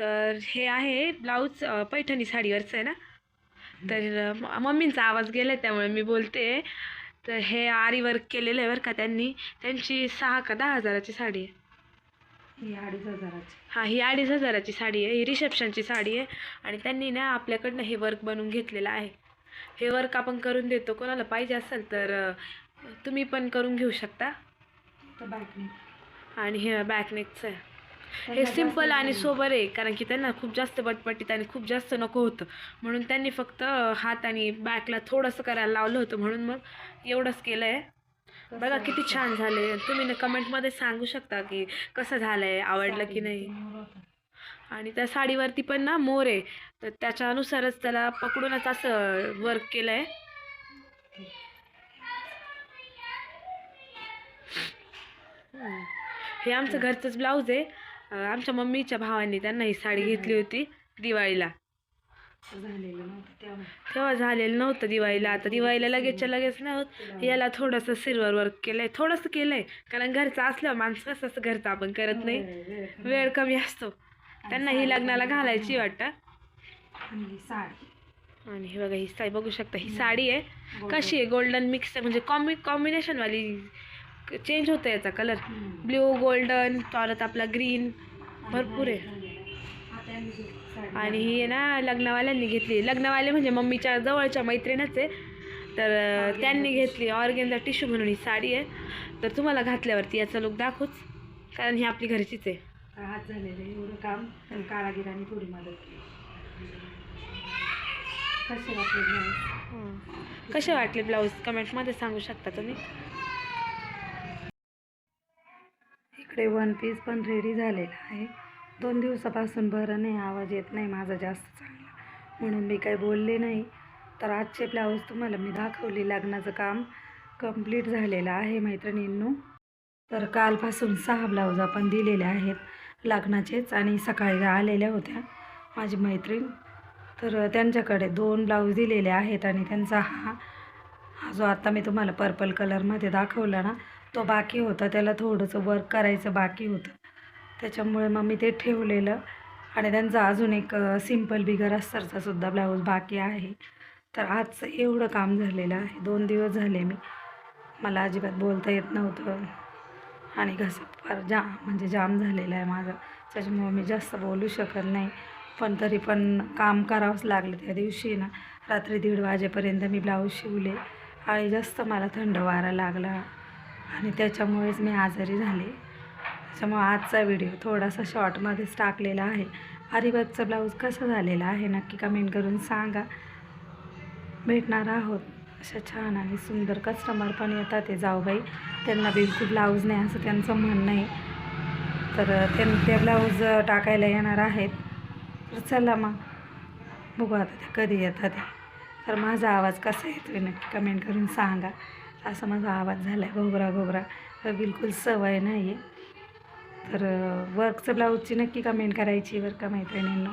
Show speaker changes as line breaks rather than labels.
तर हे आहे ब्लाऊज पैठणी साडीवरचं आहे ना? तर मम्मींचा आवाज गेला त्यामुळे मी बोलते. तर हे आरी वर्क केलेलं आहे बरं का त्यांनी. त्यांची सहा का दहा हजाराची साडी आहे.
ही अडीच हजाराची.
हां ही अडीच हजाराची साडी आहे. ही रिसेप्शनची साडी आहे. आणि त्यांनी ना आपल्याकडनं हे वर्क बनवून घेतलेलं आहे. हे वर्क आपण करून देतो. कोणाला पाहिजे असेल तर तुम्ही पण करून घेऊ शकता.
तर बाकी
आणि हे बॅकनेकचं आहे. हे सिंपल आणि सोबर आहे कारण की त्यांना खूप जास्त बटपटीत आणि खूप जास्त नको होतं. म्हणून त्यांनी फक्त हात आणि बॅकला थोडंसं करायला लावलं होतं म्हणून मग एवढंच केलं आहे बघा किती छान झाले तुम्ही ना कमेंटमध्ये सांगू शकता की कसं झालं आहे आवडलं की नाही. आणि त्या साडीवरती पण ना मोर आहे. तर त्याच्यानुसारच त्याला पकडूनच असं वर्क केलं आहे हे आमचं घरचंच ब्लाऊज आहे. आमच्या मम्मीच्या भावांनी त्यांना ही साडी घेतली होती दिवाळीला.
तेव्हा.
झालेलं नव्हतं दिवाळीला. आता दिवाळीला लगेचच्या लगेच नाही होत याला थोडंसं सिल्वर वर्क केलंय. थोडंसं केलंय. कारण घरचं असल्यावर माणसं कसं असं घरचं आपण करत नाही.
वेळ
कमी असतो. त्यांना ही लग्नाला घालायची वाटतं.
ही
आणि हे बघा ही साडी बघू शकता. ही साडी आहे. कशी आहे? गोल्डन मिक्स म्हणजे कॉम्बि कॉम्बिनेशनवाली चेंज होतं याचा कलर. ब्ल्यू गोल्डन परत आपला ग्रीन भरपूर आहे. आणि ही ना लग्नवाल्यांनी घेतली. लग्नवाले म्हणजे मम्मीच्या जवळच्या मैत्रीणच आहे. तर त्यांनी घेतली. ऑर्गेनचा टिश्यू म्हणून ही साडी आहे. तर तुम्हाला घातल्यावरती याचा लुक दाखवूच. कारण ही आपली घरचीच आहे.
हात झालेले एवढं काम पण कारागिरांनी थोडी मदत केली. कसे वाटले ब्लाऊज
कसे वाटले ब्लाऊज कमेंटमध्ये सांगू शकता तुम्ही?
इकडे वन पीस पण रेडी झालेला आहे. दोन दिवसापासून बरं नाही आवाज येत नाही माझा जास्त चांगला. म्हणून मी काही बोलले नाही. तर आजचे ब्लाऊज तुम्हाला मी दाखवली. लग्नाचं काम कंप्लीट झालेलं आहे मैत्रिणींनो. तर कालपासून सहा ब्लाऊज आपण दिलेले आहेत लग्नाचेच आणि सकाळी आलेल्या होत्या माझी मैत्रीण. तर त्यांच्याकडे दोन ब्लाऊज दिलेले आहेत आणि त्यांचा हा हा जो आत्ता मी तुम्हाला पर्पल कलरमध्ये दाखवला ना तो बाकी होता. त्याला थोडंसं वर्क करायचं बाकी होतं. त्याच्यामुळे मग मी ते ठेवलेलं. आणि त्यांचा अजून एक सिंपल बिगर अस्तरचा सुद्धा ब्लाऊज बाकी आहे. तर आजचं एवढं काम झालेलं आहे. दोन दिवस झाले मी. मला अजिबात बोलता येत नव्हतं. आणि घसा फार जाम म्हणजे जाम झालेला आहे माझा. त्याच्यामुळे मी जास्त बोलू शकत नाही. पण तरी पण काम करावंच लागलं त्या दिवशी ना. रात्री दीड वाजेपर्यंत मी ब्लाऊज शिवले. आणि जास्त मला थंड वारा लागला. आणि त्याच्यामुळेच मी आजारी झाले. त्याच्यामुळे आजचा व्हिडिओ थोडासा शॉर्टमध्येच टाकलेला आहे. अरिबागचा ब्लाऊज कसा झालेला आहे नक्की कमेंट करून सांगा. भेटणार आहोत. अशा छान आणि सुंदर कस्टमर पण येतात ते जाऊबाई. त्यांना बिलकुल ब्लाऊज नाही असं त्यांचं म्हणणं आहे. तर त्यां ते ब्लाऊज टाकायला येणार आहेत. तर चला मग. बघू आता ते कधी येतात. ते तर माझा आवाज कसा येतो नक्की कमेंट करून सांगा. असा माझा आवाज झाला आहे घोगरा घोगरा. तर बिलकुल सवय नाही आहे तर वर्कचं ब्लाऊजची नक्की कमेंट करायची बरं का मैत्रिणींना?